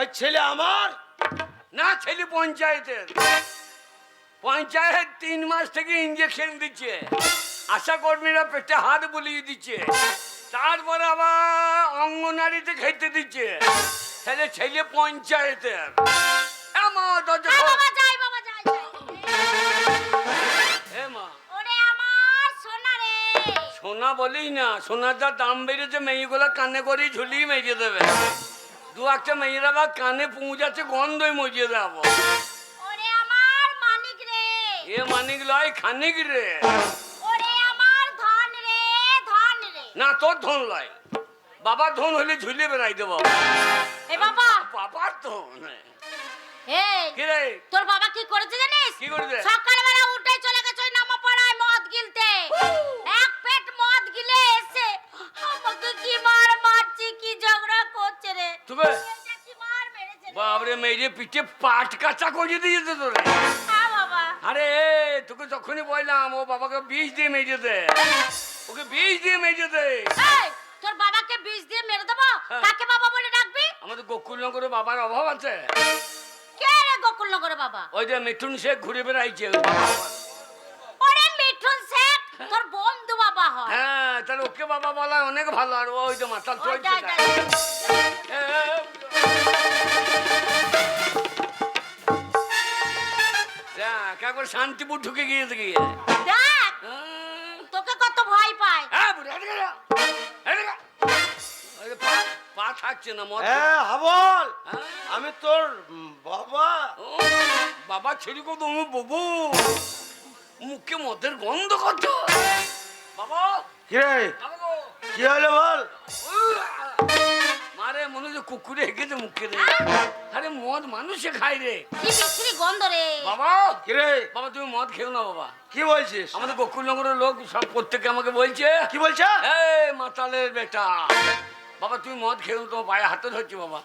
ওই ছেলে আমার? না ছেলে পঞ্চায়েতের। পঞ্চায়েত তিন মাস থেকে ইঞ্জেকশন দিচ্ছে। আশা কর্মীরা পেটে হাত বুলিয়ে দিচ্ছে। তারপর আবার অঙ্গনারীতে খেতে দিচ্ছে। তাহলে ছেলে পঞ্চায়েতের। মা দরজা সোনা বলি না সোনার যা দাম বেড়েছে মেয়েগুলো কানে করে ঝুলিয়ে মেজে দেবে। দু একটা মেয়েরা বা কানে পৌঁছাচ্ছে গন্ধই মজিয়ে দেবো ওরে আমার মালিক রে। এ মানিক লয় খানিক রে। ওরে আমার ধন রে ধন রে। না তোর ধন লয়। বাবার ধন হলে ঝুলিয়ে বেড়াই দেবো এ বাবা। বাবার ধন। এই কি রে? তোর বাবা কি করেছে জানিস? কি করেছে? সকালবেলা উঠে চলে গেছে ওই নামা পড়ায় মদ গিলতে। এক পেট মদ গিলে এসে আমাকে কি করছে রে তবে এটা কি মার মেরেছে রে? বাবরে মেয়ে পিঠে পাট কাঁচা করে দিয়েছে তোরে। আরে তোকে যখনই বললাম ও বাবাকে বিষ দিয়ে মেজে দে। ওকে বিষ দিয়ে মেজে দে। তোর বাবাকে বিষ দিয়ে মেরে দেবো? হ্যাঁ। কাকে বাবা বলে ডাকবি? আমাদের গোকুলনগরে বাবার অভাব আছে। কে রে গোকুলনগরে বাবা? ওই যে মিঠুন শেখ ঘুরে বেড়াইছে ওরে মিঠুন শেখ তোর বন্ধু বাবা হয়। হ্যাঁ তাহলে ওকে বাবা বলা অনেক ভালো আর ওই যে মাতাল চলছে একবার শান্তিপুর ঢুকে গিয়েছে গিয়ে দেখ। হ্যাঁ। তোকে কত ভয় পায়। হ্যাঁ, বুড়ো। পা- পা থাকছে না মদ হ্যাঁ হাবল হ্যাঁ? আমি তোর বাবা। বাবা ছেড়ে কো তুমি বাবু। মুখে মদের গন্ধ কত বাবা। কি হলো বল? মনে হচ্ছে কুকুরে হেঁকেছে মুখে রে। আরে মদ মানুষে খায় রে। কি বিচ্ছিরি গন্ধ রে। বাবা কি রে বাবা তুমি মদ খেও না বাবা। কি বলছিস? আমাদের গোকুলনগরের লোক সব প্রত্যেকে আমাকে বলছে। কি বলছে? এই মাতালের বেটা। বাবা তুমি মদ খেও তোমার পায়ে হাতে ধরছি বাবা।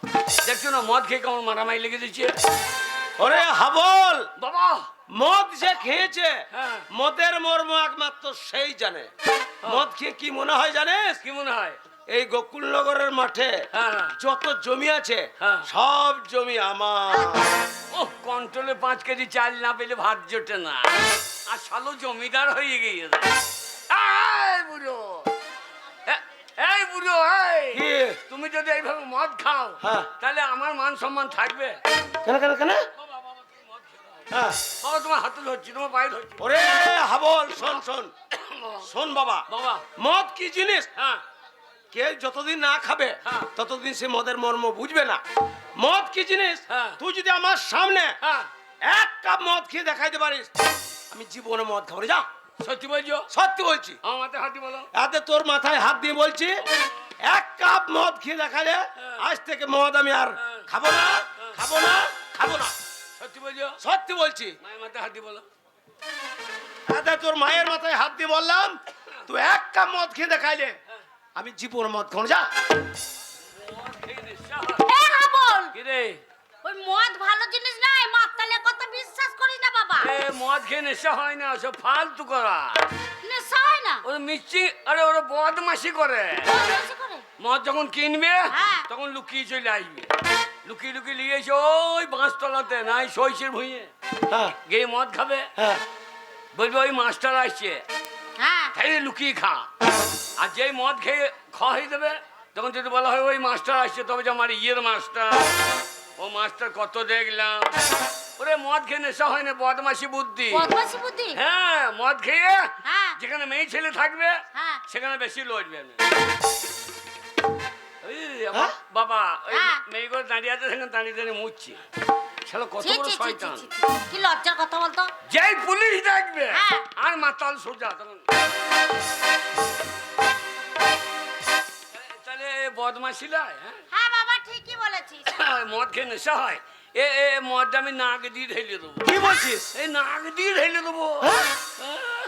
দেখছ না মদ খেয়ে কেমন মারামারি লেগে দিচ্ছে? ওরে হাবল! বাবা! মদ যে খেয়েছে হ্যাঁ। মদের মর্ম একমাত্র সেই জানে। মদ খেয়ে কি মনে হয় জানিস? কি মনে হয়? এই গোকুলনগরের মাঠে হ্যাঁ। যত জমি আছে হ্যাঁ। সব জমি আমার। ও কন্ট্রোলে পাঁচ কেজি চাল না পেলে ভাত জোটে না। আর শালো জমিদার হয়ে গিয়েছে। বুড়ো। এই বুড়ো তুমি যদি এইভাবে মদ খাও হ্যাঁ। তাহলে আমার মান সম্মান থাকবে। কেন কেন কেন। হ্যাঁ। বাবা তোমার হাতে ধরছি তোমার পায়ে ধরছি। ওরে হাবল শোন শোন। শোন বাবা। বাবা। মদ কি জিনিস? হ্যাঁ। কে যতদিন না খাবে হ্যাঁ। ততদিন সে মদের মর্ম বুঝবে না। মদ কি জিনিস? হ্যাঁ। তুই যদি আমার সামনে হ্যাঁ। এক কাপ মদ খেয়ে দেখাইতে পারিস আমি জীবনে মদ খাব। যা। সত্যি বলছো? সত্যি বলছি। আমার মাথায় হাতি বলো। এতে তোর মাথায় হাত দিয়ে বলছি এক কাপ মদ খেয়ে দেখালে আজ থেকে মদ আমি আর খাব না খাব না খাব না। সত্যি বলছো? সত্যি বলছি। মায়ের মাথায় হাতি বলো। এতে তোর মায়ের মাথায় হাত দিয়ে বললাম তুই এক কাপ মদ খেয়ে দেখাইলে আমি জীবনে মদ খাব যা। মদ রে ওই মদ ভালো জিনিস নাই মাতালে কথা বিশ্বাস করিস না বাবা। এ মদ খেয়ে নেশা হয় না সব ফালতু করা। নেশা হয় না? ওরা মিষ্টি আরে ওরা বদমাসি করে। মদ করে? মদ যখন কিনবে হ্যাঁ। তখন লুকিয়ে চলে আসবে। লুকিয়ে লুকিয়ে নিয়ে এসে ওই বাঁশতলাতে নাই সইসের ভুঁইয়ে হ্যাঁ। গিয়ে মদ খাবে। হ্যাঁ। বলবে ওই মাস্টার আসছে। হ্যাঁ। তাই লুকিয়ে খা। আর যেই মদ খেয়ে খাওয়া হয়ে যাবে তখন যদি বলা হয় ওই মাস্টার আসছে তবে যে আমার ইয়ের মাস্টার। ও মাস্টার কত দেখলাম। ওরে মদ খেয়ে নেশা হয় না বদমাসি বুদ্ধি। বদমাসি বুদ্ধি? হ্যাঁ মদ খেয়ে হ্যাঁ। যেখানে মেয়ে ছেলে থাকবে হ্যাঁ। সেখানে বেশি লড়বে না ওই হ্যাঁ? বাবা ওই হ্যাঁ। মেয়েগুলো দাঁড়িয়ে আছে সেখানে দাঁড়িয়ে দাঁড়িয়ে মুচ্ছি শালা কত বড় শয়তান। কি লজ্জার কথা বলতো? যেই পুলিশ দেখবে হ্যাঁ। আর মাতাল সোজা তখন বদমাসি লাই হ্যাঁ? হ্যাঁ বাবা ঠিকই বলেছিস। মদ খেয়ে নেশা হয়। এ এ মদটা আমি নাক দিয়ে ঢেলে দেবো। কি বলছিস? এই নাক দিয়ে ঢেলে দেবো। হ্যাঁ? হ্যাঁ।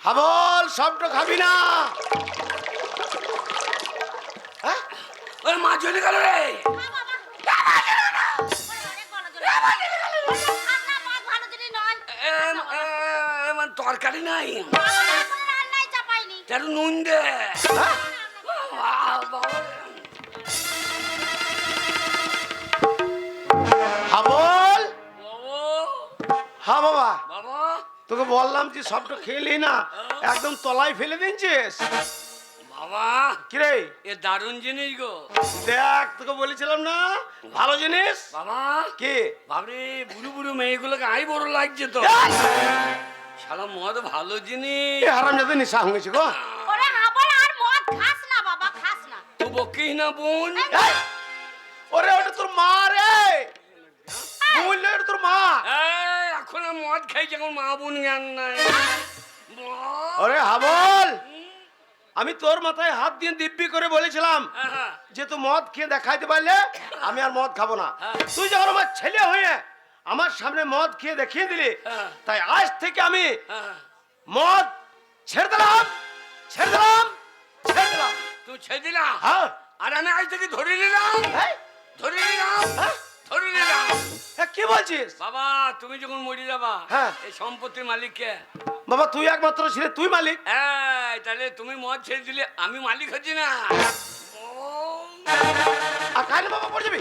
হাবল সবটা খাবি না। হ্যাঁ? ওই মা চলে গেল রে। হ্যাঁ, বাবা। ওরে, অনেক বড় জোরে। আর না, মদ ভালো জিনিস নয়। এ, এ, এ, মানে তরকারি নাই। নুন দে। হ্যাঁ, হাবল হ্যাঁ, বাবা। তোকে বললাম যে সবটা খেলি না হ্যাঁ। একদম তলায় ফেলে দিনছিস বাবা। কিরে? এ দারুণ জিনিস গো। দেখ তোকে বলেছিলাম না ভালো জিনিস? বাবা। কে? বাবরে বুড়ো বুড়ো মেয়েগুলোকে আই বড় লাগছে তো। শালা মদ ভালো জিনিস। হারাম যাতে নেশা হয়েছে গো। বকিস না বোন ওরে ওটা তোর মা রে বললে ওটা তোর মা এখন মদ খাইছে এখন মা বোন জ্ঞান নাই। ওরে হাবল আমি তোর মাথায় হাত দিয়ে দিব্যি করে বলেছিলাম হ্যাঁ, হ্যাঁ। যে তুই মদ খেয়ে দেখাইতে পারলে আমি আর মদ খাব না হ্যাঁ। তুই যখন আমার ছেলে হয়ে আমার সামনে মদ খেয়ে দেখিয়ে দিলি। তাই আজ থেকে আমি। মদ ছেড়ে দিলাম ছেড়ে দিলাম দিলাম ছেড়ে দিলা? হ্যাঁ। আর আমি আজ থেকে ধরে নিলাম। এই, ধরে নিলাম। হ্যাঁ? ধরে নিলাম। কি বলছিস? বাবা তুমি যখন মরে যাবা হ্যাঁ। এই সম্পত্তির মালিককে। বাবা তুই একমাত্র ছিলে তুই মালিক। এই, তাহলে তুমি মদ ছেড়ে দিলে আমি মালিক হচ্ছি না। আর কাইলে বাবা পড়ে যাবি?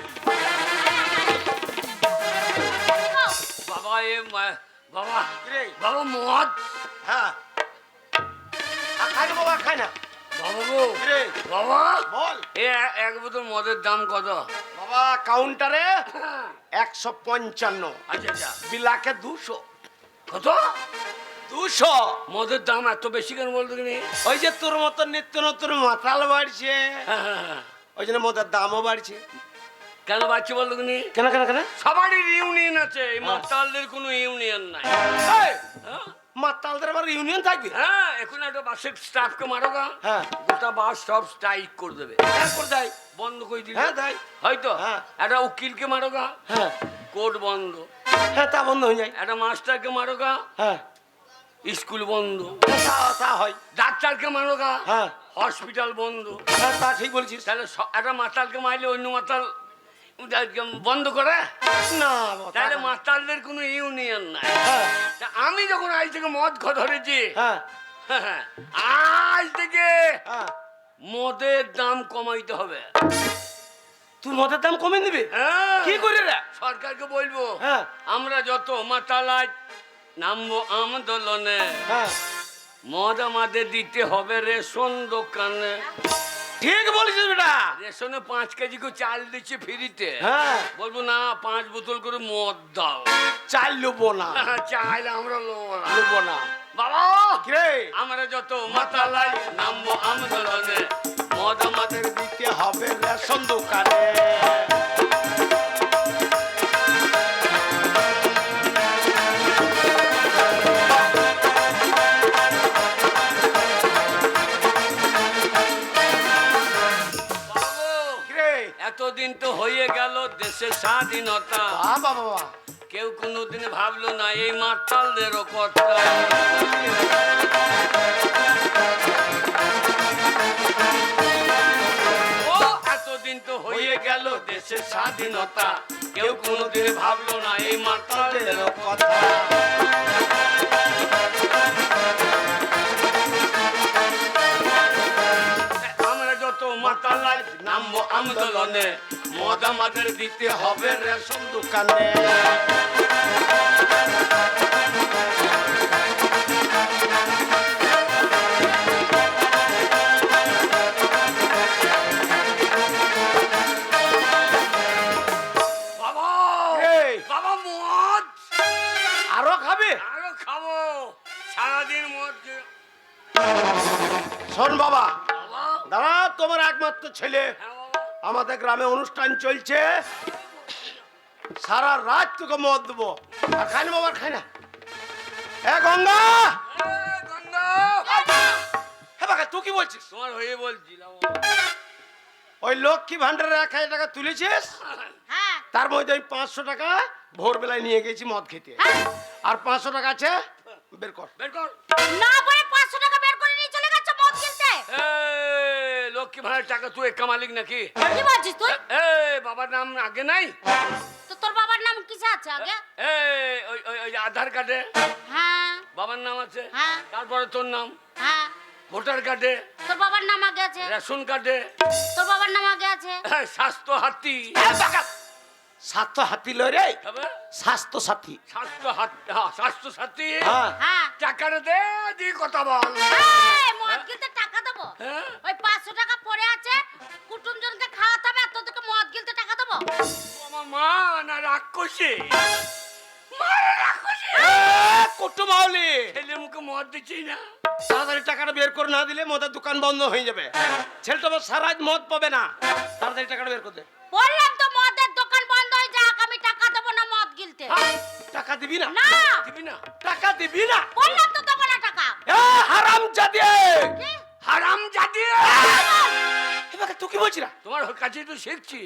বাবা এ বাবা? বাবা মদ। হ্যাঁ। আর খাই না বাবা খাই না। বাবা। বল। এ এক বোতল মদের দাম কত? বাবা কাউন্টারে একশো পঞ্চান্ন। আচ্ছা আচ্ছা। বিলাকে দুশো। কত? দুশো। মদের দাম এত বেশি কেন বলতো কিনি? ওই যে তোর মতো নিত্য নতুন মাতাল বাড়ছে। ওই জন্য মদের দামও বাড়ছে। কেন বাচ্চা বলতো কিনি? কেন কেন কেন? সবারই ইউনিয়ন আছে। মাতালদের কোনো ইউনিয়ন নাই। হ্যাঁ? মাতালদের আবার ইউনিয়ন থাকবে? হ্যাঁ এখন একটা বাসের স্টাফকে মারো গা হ্যাঁ। গোটা বাস সব স্ট্রাইক করে দেবে। হ্যাঁ, করে দেয়। বন্ধ করে দিবে। হ্যাঁ, দেয়। হয়তো? হ্যাঁ। একটা উকিলকে মারো গা হ্যাঁ। কোর্ট বন্ধ। হ্যাঁ তা বন্ধ হয়ে যায়। একটা মাস্টারকে মারো গা হ্যাঁ। স্কুল বন্ধ। তা তা হয়। ডাক্তারকে মারো গা হ্যাঁ। হসপিটাল বন্ধ। হ্যাঁ তা ঠিক বলছিস। তাহলে একটা মাতালকে মারলে অন্য মাতাল বন্ধ করে? না তাহলে। মাতালদের কোনো ইউনিয়ন নাই। হ্যাঁ। আমি যখন আজ থেকে মদ খা ধরেছি হ্যাঁ। আজ থেকে হ্যাঁ। মদের দাম কমাইতে হবে। তুই মদের দাম কমে দিবি হ্যাঁ। কি করে রে? সরকারকে বলব হ্যাঁ। আমরা যত মাতালায় নামবো আন্দোলনে হ্যাঁ। মদ আমাদের দিতে হবে রেশন দোকানে। ঠিক বলেছিস বেটা। রেশনে পাঁচ কেজি করে চাল দিচ্ছে ফ্রিতে। হ্যাঁ। বলব না পাঁচ বোতল করে মদ দাও। চাল লোবো না। চাইলে আমরা লোবো না। লোবো না। বাবা! কে? আমরা যত মাতালাই নামবো আমাদের মদ আমাদের দিতে হবে রেশন দোকানে। হয়ে গেল দেশের স্বাধীনতা। বাবা বাবা কেউ কোনোদিন ভাবলো না এই মাতালদেরও কথা ও এতদিন তো হয়ে গেল দেশের স্বাধীনতা। কেউ কোনোদিন ভাবলো না এই মাতালদেরও কথা আমরা যত মাতালাই নামবো আন্দোলনে। মদ আমাদের দিতে হবে রেশন দোকানে। আরও খাবে? আরও খাব। সারাদিন মদ যে- শোন বাবা দাদা তোমার একমাত্র ছেলে। হ্যাঁ আমাদের গ্রামে অনুষ্ঠান চলছে। সারা রাত তোকে মদ দেবো। আর খাই না বাবা খাই না। এ গঙ্গা! হ্যাঁ তুই কি বলছিস? তোমার হয়ে বলছিলাম। ওই লক্ষ্মী ভান্ডারের এক হাজার টাকা তুলেছিস? হ্যাঁ। তার মধ্যে ওই পাঁচশো টাকা ভোরবেলায় নিয়ে গেছি মদ খেতে। হ্যাঁ। আর পাঁচশো টাকা আছে বের কর। বের কর। না বলে পাঁচশো টাকা বের করে নিয়ে চলে গেছে মদ এ লক্ষ্মী ভাড়ার টাকা তুই একা মালিক নাকি? কি বলছিস তুই? এ বাবার নাম আগে নাই? তো তোর বাবার নাম কিসে আছে আগে? এ ওই ওই ওই আধার কার্ডে। হ্যাঁ। বাবার নাম আছে? হ্যাঁ। তারপরে তোর নাম? হ্যাঁ। ভোটার কার্ডে? তোর বাবার নাম আগে আছে? রেশন কার্ডে? তোর বাবার নাম আগে আছে? হ্যাঁ, স্বাস্থ্য হাতি। স্বাস্থ্য হাতি লয় রে। স্বাস্থ্য সাথী। স্বাস্থ্য হাত হ্যাঁ, স্বাস্থ্য সাথী। হ্যাঁ। হ্যাঁ। টাকাটা দে দি কথা বল। এই, মদ গিলতে টাকা দেবো হ্যাঁ? ওই পাঁচশো টাকা পড়ে আছে কুটুমজনকে খাওয়াতে হবে আর তোদেরকে মদ গিলতে টাকা দেবো। আমার মা না রাক্ষসী। মা না রাক্ষসী! ছেলে মুখে মদ দিচ্ছি না। তাড়াতাড়ি টাকাটা বের করে না দিলে মদের দোকান বন্ধ হয়ে যাবে। ছেলেটা আবার সারা রাত মদ পাবে না। তাড়াতাড়ি টাকাটা বের করে দে। বললাম তো মদের দোকান বন্ধ হয়ে যাক আমি টাকা দেবো না মদ গিলতে। হ্যাঁ, টাকা দিবি না? না। দিবি না? টাকা দিবি না? বললাম তো দেবো না টাকা। এ হারাম জাদি কি? হারাম জাতি এবার তুই কি বলছিস না? তোমার কাছে তো শিখছি।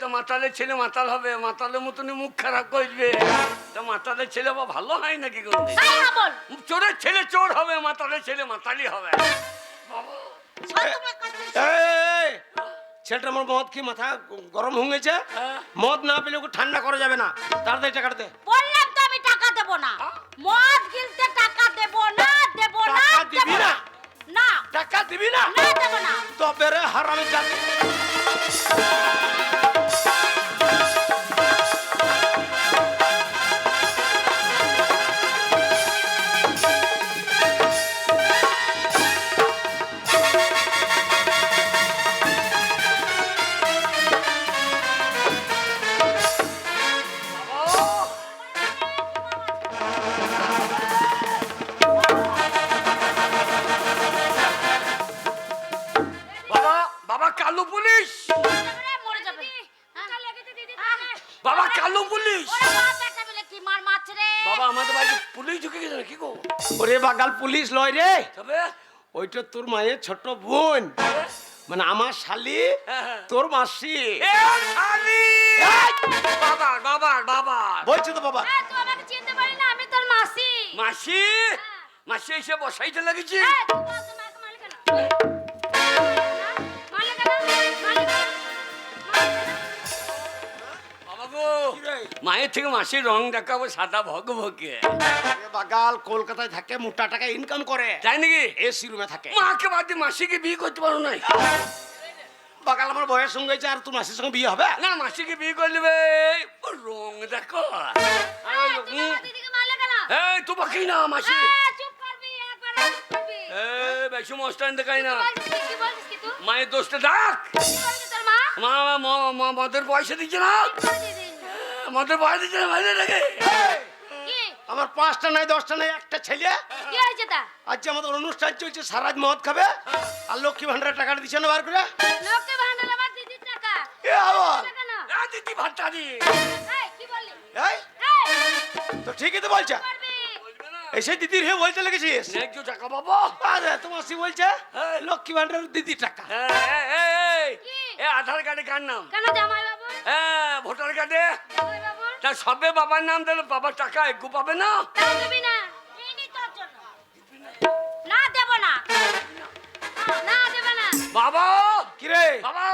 তো মাতালের ছেলে মাতাল হবে মাতালের মতনই মুখ খারাপ করবে। তো মাতালের ছেলে বা ভালো হয় নাকি না বল। চোরের ছেলে চোর হবে মাতালের ছেলে মাতালি হবে। ছেলেটা আমার মদ কি মাথা গরম হয়ে গেছে হ্যাঁ। মদ না পেলে ওকে ঠান্ডা করা যাবে না। তাড়াতাড়ি টাকাটা দে। বললাম তো আমি টাকা দেবো না। হ্যাঁ? মদ গিলতে টাকা দেবো না দেবো না টাকা দিবি দেবো না? না না টাকা দিবি না? তবে রে হারামে জাদি বাবা আমাদের বাড়িতে পুলিশ ঢুকে গেছে কি গো? ওরে বাগাল পুলিশ লয় রে। তবে? ওইটা তোর মায়ের ছোট বোন। মানে আমার শালি হ্যাঁ, হ্যাঁ। তোর মাসি। এ শালি! বাবা বাবা বাবা বলছি তো বাবা। হ্যাঁ, তুই আমাকে চিনতে পারি না আমি তোর মাসি। মাসি? মাসি এসে বসাইতে লেগেছি? মায়ের থেকে মাসির রং দেখাবো সাদা ভগ এ বাগাল কলকাতায় থাকে মোটা টাকা ইনকাম করে। তাই নাকি? এসি রুমে থাকে। মাকে বাদ দিয়ে মাসিকে বিয়ে করতে পারো নাই? বাগাল আমার বয়স সঙ্গে আর তোর মাসির সঙ্গে বিয়ে হবে? না মাসিকে বিয়ে করে নেবে রং দেখো। এই, কেন? এই তোমাকে না মাসি। এই বেশি মস্তান দেখাই না? মায়ের দোষটা ডাক কি বলছিস তোর মা? মা মা- মা মদের পয়সা দিচ্ছে না। কি করে দিদি? মদের দিচ্ছে না রেখে আমার পাঁচটা নাই দশটা নাই একটা ছেলে। কি হয়েছে তা? আজ আমাদের অনুষ্ঠান চলছে সারা রাত মদ খাবে। আর লক্ষ্মী ভান্ডারের টাকাটা দিচ্ছে না বার করে? লোককে ভান্ডার আমার দিদির টাকা। এ আবার? না। দিদি ভাতটা দি। এই, কি বললি? এই? তো ঠিকই তো বলছে। এসে দিদির হে বলতে লেগেছিস? ন্যায্য টাকা বাবা আরে তোমার সি বলছে এই। লক্ষ্মী ভান্ডারের দিদি টাকা। এই, এই, এই, এই, এ আধার কার্ডে কার নাম? কেন জামাই? হ্যাঁ ভোটার কার্ডে? তা সবে বাবার নাম দিলে বাবার টাকা একটু পাবে না? না। দিইনি তোর জন্য। না, দেব না। না, দেব না। বাবা! কি রে বাবা!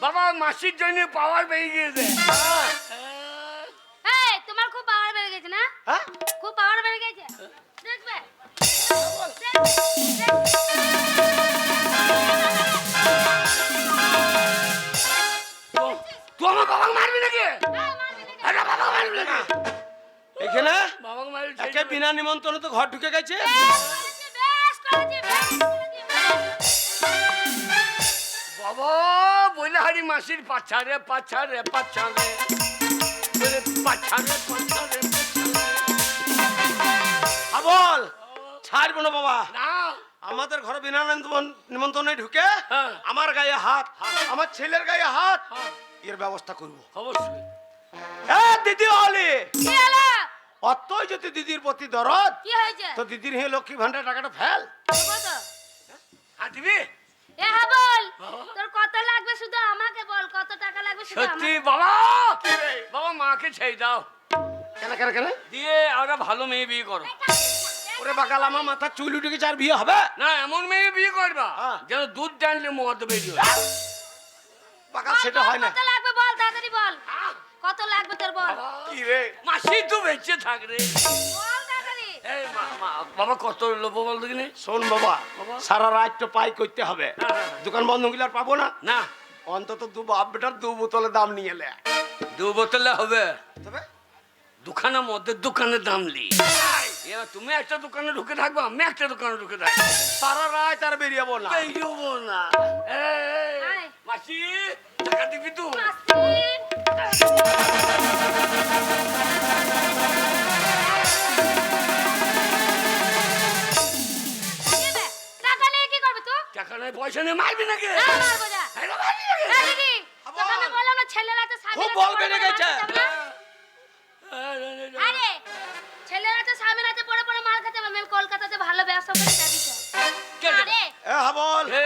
বাবা মাসির জন্য পাওয়ার পেয়ে গিয়েছে। এই, তোমার খুব পাওয়ার বেড়ে গেছে না? হ্যাঁ? খুব পাওয়ার বেড়ে গেছে? দেখবে? দেখবে। মারবি নাকি? আরে মারবি এখানে? মারবি একে বিনা নিমন্ত্রণে তো ঘর ঢুকে গেছে। বাবা বলে হারি মাসির পাছারে পাছারে পাছারে। বলে পাছারে পাছারে। আবল ছাড়বো না বাবা। না। আমাদের ঘরে বিনা নিমন্ত্রণে ঢুকে হ্যাঁ। আমার গায়ে হাত আমার ছেলের গায়ে হাত হ্যাঁ। এর ব্যবস্থা করব। অবশ্যই। এ দিদি হলি! কি অতই যদি দিদির প্রতি দরদ তো দিদির হে লক্ষ্মী ভান্ডার টাকাটা ফেল। দেবো আর দিবি? এ হ্যাঁ বল। বাবা। তোর কত লাগবে শুধু আমাকে বল কত টাকা লাগবে সত্যি বাবা! কি বাবা মাকে ছেড়ে দাও। কেন কেন কেন? দিয়ে আমরা ভালো মেয়ে বিয়ে করো। ওরে বাকাল আমার মাথা চুল উঠে গেছে আর বিয়ে হবে? না এমন মেয়ে বিয়ে করবা হ্যাঁ। যেন দুধ টানলে মদ বেরিয়ে বাকাল সেটা হয় না। কত লাগবে বল তাড়াতাড়ি বল। কত লাগবে তোর বল? কি রে? মাসি তো বেঁচে থাক রে। বল তাড়াতাড়ি। এই মা- মা- বাবা কত লোবো বল দেখিনি? শোন বাবা বাবা। সারা রাত তো পাই করতে হবে। দোকান বন্ধ গেলে আর পাবো না? না। অন্তত দু বাপ বেটার দু বোতলের দাম নিয়ে এলে দু বোতলে হবে। তবে? দুখানা মদের দোকানের দাম লি তুমি একটা দোকানে ঢুকে থাকব আমি একটা দোকানে ঢুকে থাকব। সারা রাত আর বেরিয়েবো না। এই যাব না। এই, মাসি টাকা দিবি তো? টাকা নাই পয়সা নেই মারবি নাকি? হ্যাঁ, বললাম ছেলেরা তো স্বামীর খুব হাতে বল পড়ে বেড়ে পড়ে গেছে। মার খেতে হবে না? এই, এই, এই, আরে, ছেলেরা তো স্বামীর হাতে পড়ে পড়ে মার খেতে হবে। আমি কলকাতাতে ভালো ব্যবসা করে রে? আরে, এ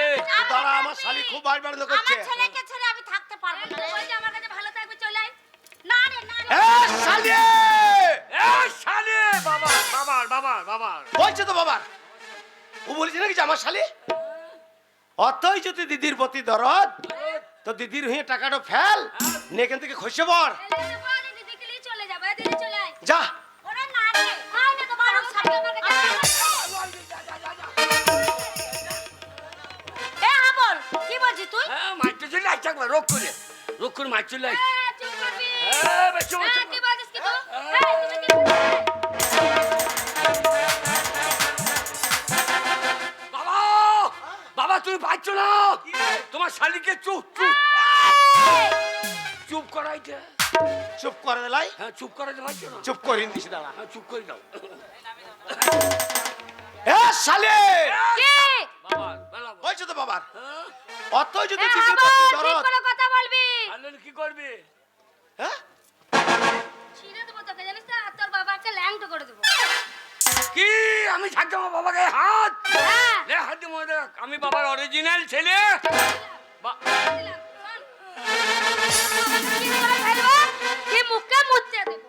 দাঁড়া আমার শালি খুব বাড়ি করছে আমার ছেলেকে ছেড়ে আমি থাকতে পারব না রে। বলছি আমার কাছে ভালো থাকবে চলে আয়। না রে না রে এ শালি এই, শালি! বাবা, বাবার, বাবার, বাবার। বলছে তো বাবার ও বলেছে নাকি যে আমার শালি অতই যদি দিদির প্রতি দরদ তো দিদির হয়ে টাকাটা ফেল নে এখান থেকে খসে পড় বল, দিদিকে নিয়ে চলে যাব এ দিদি চলে আয় যা হ্যাঁ, মারতে চলে আসছে একবার, রোগ করে। রোগ করে চুপ করবি হ্যাঁ, বেশি বলছো হ্যাঁ, বাবা বাবা তুমি পাচ্ছ না তোমার শালিকে চুপ চুপ চুপ করাইতে চুপ করে দিলাই হ্যাঁ চুপ পারছ না চুপ করিন দিছি দাঁড়া হ্যাঁ চুপ করে দাও এ শালি কি বাবা বেলা বল। বলছে তো বাবার অতই যদি দরদ। কথা বলবি। তাহলে কি করবি? হ্যাঁ? ছিঁড়ে দেবো তোকে জানিস তো? আর তোর বাবাকে ল্যাংটো করে দেবো। কি? আমি থাকতে আমার বাবাকে হাত? হ্যাঁ। লে হাত দিয়ে মনে আমি বাবার অরিজিনাল ছেলে। কি? মুখে দেবো?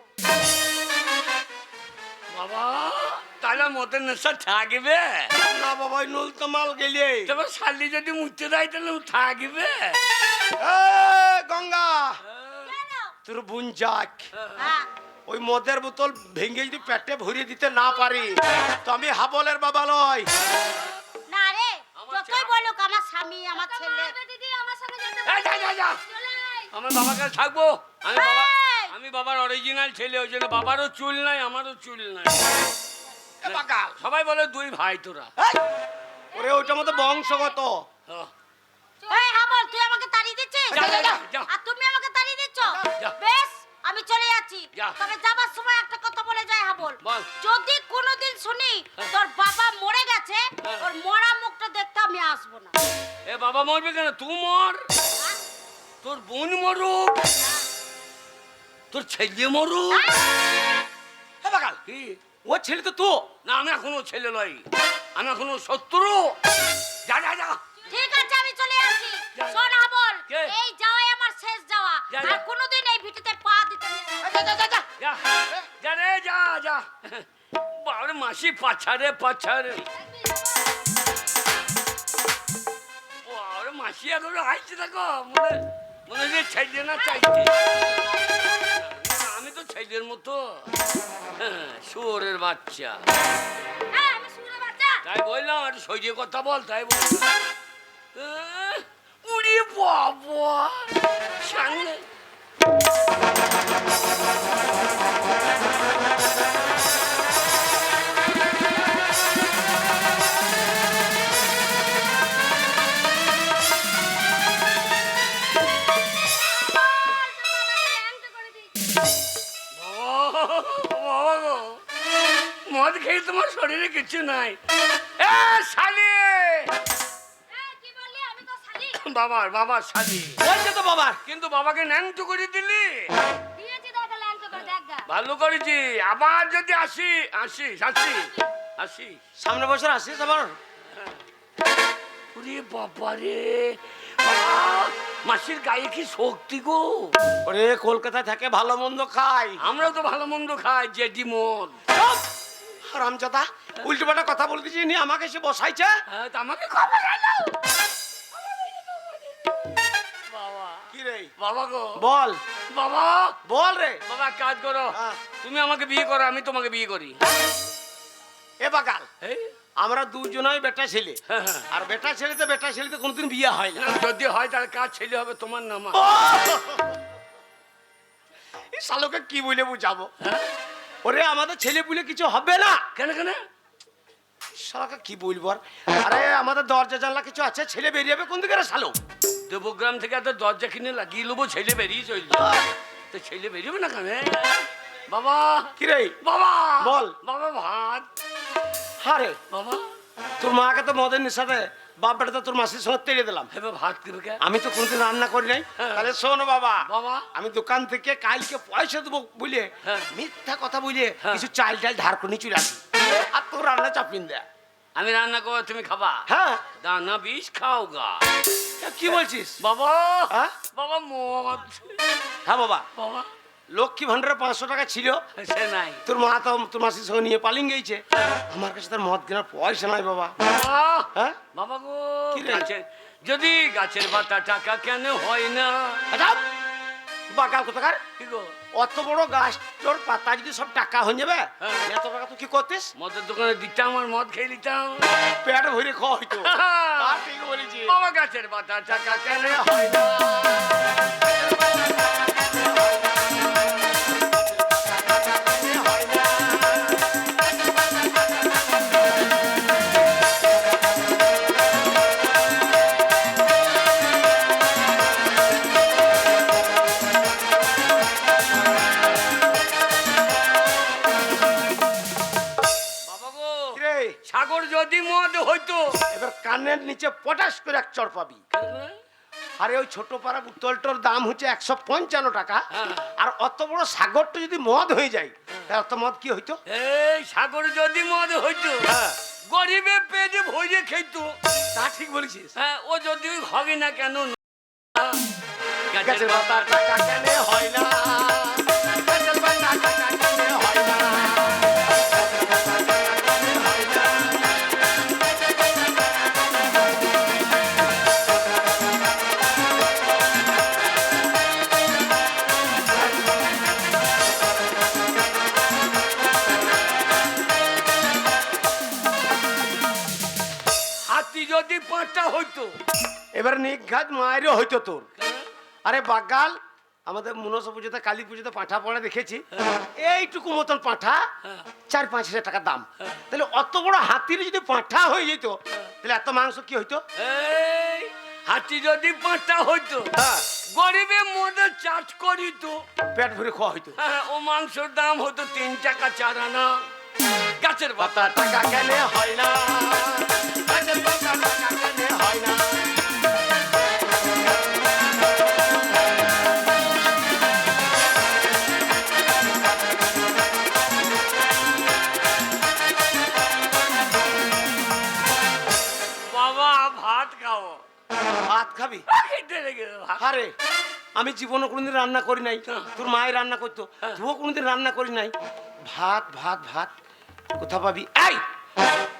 বাবা! তাহলে মতের নেশা থাকবে? না বাবা নুল তো মাল গেলে। তবে শালি যদি মুছতে দেয় তাহলে থাকবে? গঙ্গা? তোর বোন যাক। হ্যাঁ। ওই মদের বোতল ভেঙে যদি পেটে ভরিয়ে দিতে না পারি তো আমি হাবলের বাবা লয় না রে আমার যতই ছেলে- বলুক আমার স্বামী আমার ছেলে। দিদি আমার সঙ্গে যেতে। আমার বাবার কাছে থাকব। আমি বাবা আমি বাবার অরিজিনাল ছেলে ওই জন্য বাবারও চুল নাই আমারও চুল নাই। বাকাল সবাই বলে দুই ভাই তোরা! ওরে ওইটার মধ্যে বংশগত। এই হাবল তুই আমাকে তাড়িয়ে দিচ্ছিস? যা, যা, যা, যা। আর তুমি আমাকে তাড়িয়ে দিচ্ছ? যা। বেশ আমি চলে যাচ্ছি। যা। তবে যাবার সময় একটা কথা বলে যায় হাবল। বল। যদি কোনোদিন শুনি হ্যাঁ। তোর বাবা মরে গেছে হ্যাঁ। ওর মরা মুখটা দেখতে আমি আসব না। এ বাবা মরবে কেন? তুই মর। হ্যাঁ? তোর বোন মরুক। তোর ছেলে মরুক। এ বাকাল কি? ও ছেলে তো তো। না আমি এখনও ছেলে নই। আমি এখনও শত্রু। যা যা যা। ঠিক আছে আমি চলে যা। শোন হাবল কে? এই যাওয়াই আমার শেষ যাওয়া। যা, আর যা। কোনোদিন এই ভিটিতে পা দিতে নেই। যা যা রে যা যা। বাবার মাসি পাছারে পাছারে। বাবার মাসি এখন হাসছে দেখো। মনে মনে হচ্ছে ছেলে না চাইছে। আমি তো ছেলের মতো। শুয়োরের বাচ্চা। হ্যাঁ আমি বাচ্চা। তাই বললাম একটু সইজে কথা বল তাই বললাম আহ, উড়ি বাবা সামনে। কিছু নাই। এ শালি! কি বললি? আমি তো শালি। বাবার বাবার শালি। বলছে তো বাবার কিন্তু বাবাকে ন্যাংটু করে দিলি। ভালো করেছি। আবার যদি আসি আসি আসি আসি। সামনে বছর আসিস আবার? ওরে বাবা রে। বাবা, মাসির গায়ে কি শক্তি গো? ওরে কলকাতায় থাকে ভালো মন্দ খাই আমরাও তো ভালো মন্দ খাই জেডি মদ রামচাদা উল্টো পাল্টা কথা বলে দিচ্ছি নি আমাকে এসে বসাইছে। হ্যাঁ, আমাকে বাবা। গো। বল। বাবা। বল রে। বাবা কাজ করো। হ্যাঁ। তুমি আমাকে বিয়ে করো আমি তোমাকে বিয়ে করি। এ বাকাল আমরা দুজনই বেটা ছেলে। হ্যাঁ। আর বেটা ছেলেতে বেটা ছেলেতে কোনোদিন বিয়ে হয় না। যদি হয় তাহলে কার ছেলে হবে? তোমার নামা শালোকে কি বলে বুঝাবো? ওরে আমাদের ছেলে পুলে কিছু হবে না। কেন কেন? শালাকে কি বলব আর? আরে আমাদের দরজা জানলা কিছু আছে ছেলে বেরিয়ে যাবে কোন দিকে রে শালো? দেবগ্রাম থেকে এত দরজা কিনে লাগিয়ে নেব ছেলে বেরিয়ে চলবে তো ছেলে বেরিয়েবে না কেন বাবা। কি রে? বাবা। বল। বাবা ভাত। হারে বাবা। তোর মাকে তো মদের নিশাতে বাপ বেটা তোর মাসির সঙ্গে তেড়ে দিলাম। হেবে ভাত আমি তো কোনদিন রান্না করি নাই। হ্যাঁ। তাহলে শোন বাবা বাবা। আমি দোকান থেকে কালকে পয়সা দেবো বুঝলে? হ্যাঁ। মিথ্যা কথা বুঝলে হ্যাঁ। কিছু চাল টাল ধার করে চলে আসি আর তোর রান্না চাপিন দেয় আমি রান্না করব তুমি খাবা? হ্যাঁ। দানা বিষ খাও গা। কি বলছিস? বাবা হ্যাঁ? বাবা মদ। হ্যাঁ বাবা। বাবা। লক্ষ্মী ভান্ডারে পাঁচশো টাকা ছিল। সে নাই। তোর মা তো তোর মাসির সঙ্গে নিয়ে পালিং গেছে। আমার কাছে তার মদ কেনার পয়সা নাই বাবা। হ্যাঁ? বাবা গো গাছের যদি গাছের পাতা টাকা কেন হয় না? আচ্ছা বাগাল কোথাকার? কি গো? অত বড় গাছ তোর পাতা যদি সব টাকা হয়ে যাবে হ্যাঁ। এত টাকা তুই কি করতিস? মদের দোকানে দিতাম আর মদ খেয়ে নিতাম। পেট ভরে খাওয়া হইতো। ঠিক বলেছিস। বাবা গাছের পাতা টাকা কেন হয় না? পাবি। আরে ওই ছোট পাড়া বোতলটার দাম হচ্ছে একশো পঞ্চান্ন টাকা। হ্যাঁ। আর অত বড় সাগরটা যদি মদ হয়ে যায় অত মদ কি হইতো? এই সাগর যদি মদ হইতো হ্যাঁ। গরিবে পেটে ভরে খেতো তা ঠিক বলেছিস। হ্যাঁ ও যদি হবে না কেন? গাছের পাতা টাকা কেন হয় না। হইতো তোর। আরে বাগাল আমাদের মনসা পুজোতে কালী পুজোতে পাঁঠা পড়া দেখেছি। এইটুকু মতন পাঁঠা চার পাঁচ হাজার টাকা দাম। তাহলে অত বড় হাতির যদি পাঁঠা হয়ে যেত তাহলে এত মাংস কি হইতো? এই হাতি যদি পাঁচটা হইতো হ্যাঁ। গরিবে মদের চাষ করিত। পেট ভরে খাওয়া হইতো। হ্যাঁ ও মাংসের দাম হতো তিন টাকা চার আনা। গাছের পাতা। পাতা টাকা কেন হয় না। আমি জীবনে কোনোদিন রান্না করি নাই। হ্যাঁ। তোর মায়ের রান্না করতো। তুইও কোনোদিন রান্না করি নাই। ভাত ভাত ভাত। কোথা পাবি? এই!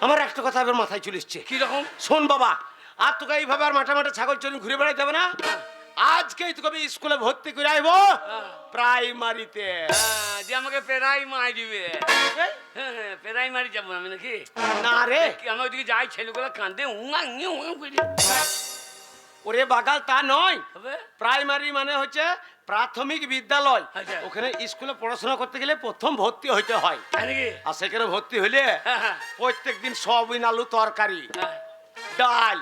আমার একটা কথা এবার মাথায় চলে এসছে। কীরকম শোন বাবা আর তোকে এইভাবে আর মাঠে মাঠে ছাগল চড়ুন ঘুরে বেড়াইতে হবে না? আজকেই তোকে আমি স্কুলে ভর্তি করে আইবো। প্রাইমারিতে। হ্যাঁ, যে আমাকে পেরাই মাই দিবে এই, হ্যাঁ হ্যাঁ পেরাই মারি যাব আমি নাকি? না রে। আমি ওইদিকে যাই ছেলেগুলো কান্দে উঙে উঙে করে। ওরে বাগাল তা নয়। প্রাইমারি মানে হচ্ছে প্রাথমিক বিদ্যালয়। আচ্ছা। ওখানে স্কুলে পড়াশোনা করতে গেলে প্রথম ভর্তি হইতে হয়। আর সেখানে ভর্তি হইলে হ্যাঁ, হ্যাঁ, প্রত্যেক দিন সয়াবিন আলু তরকারি হ্যাঁ, ডাল।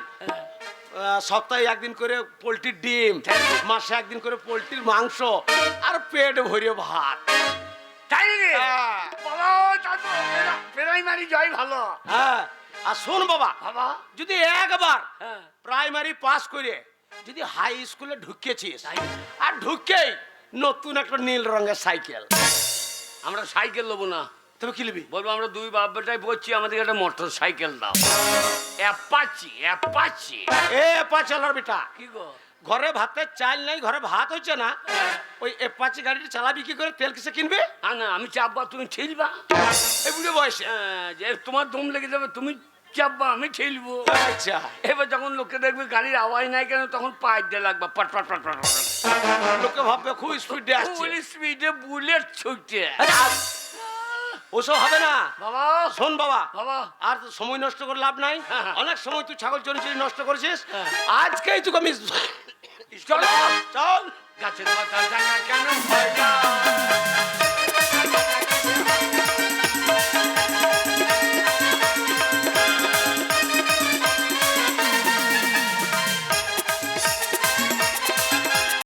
সপ্তাহে একদিন করে পোলট্রির ডিম মাসে একদিন করে পোলট্রির মাংস আর পেট ভরে ভাত। তাই নাকি? হ্যাঁ। বাবা তা তো পেরা- পেরাই মারি যাই ভালো। হ্যাঁ। আর শোন বাবা বাবা। যদি একবার হ্যাঁ। প্রাইমারি পাস করে যদি হাই স্কুলে ঢুকেছিস? আর ঢুকেই নতুন একটা নীল রঙের সাইকেল। আমরা সাইকেল নেব না। তবে কি নিবি? বলব আমরা দুই বাপ বেটাই পড়ছি আমাদের একটা মোটর সাইকেল দাও। অ্যাপাচি অ্যাপাচি এ পাচালার বেটা। কি গো? ঘরে ভাতের চাল নাই ঘরে ভাত হচ্ছে না। ওই এপাচি গাড়িটা চালাবি কি করে? তেল কিসে কিনবে? না না আমি চাপবা তুমি ঠেলবা এই বুড়ো বয়সে। হ্যাঁ, যে তোমার দম লেগে যাবে তুমি চাপবা আমি ঠেলবো আচ্ছা। এবার যখন লোকে দেখবে গাড়ির আওয়াজ নাই কেন তখন পায়ের দিয়ে লাগবা পাট পাট পাট পাট লোকে ভাববে খুব স্পিডে আসছে। ফুল স্পিডে বুলেট ছুটছে। ওসব হবে না। বাবা। শোন বাবা বাবা। আর তো সময় নষ্ট করে লাভ নাই। হ্যাঁ, হ্যাঁ। অনেক সময় তুই ছাগল চড়ি চড়ি নষ্ট করেছিস। হ্যাঁ। আজকেই তুই আমি চল। চল। গাছের মাথা ডাঙা কেন হয় না?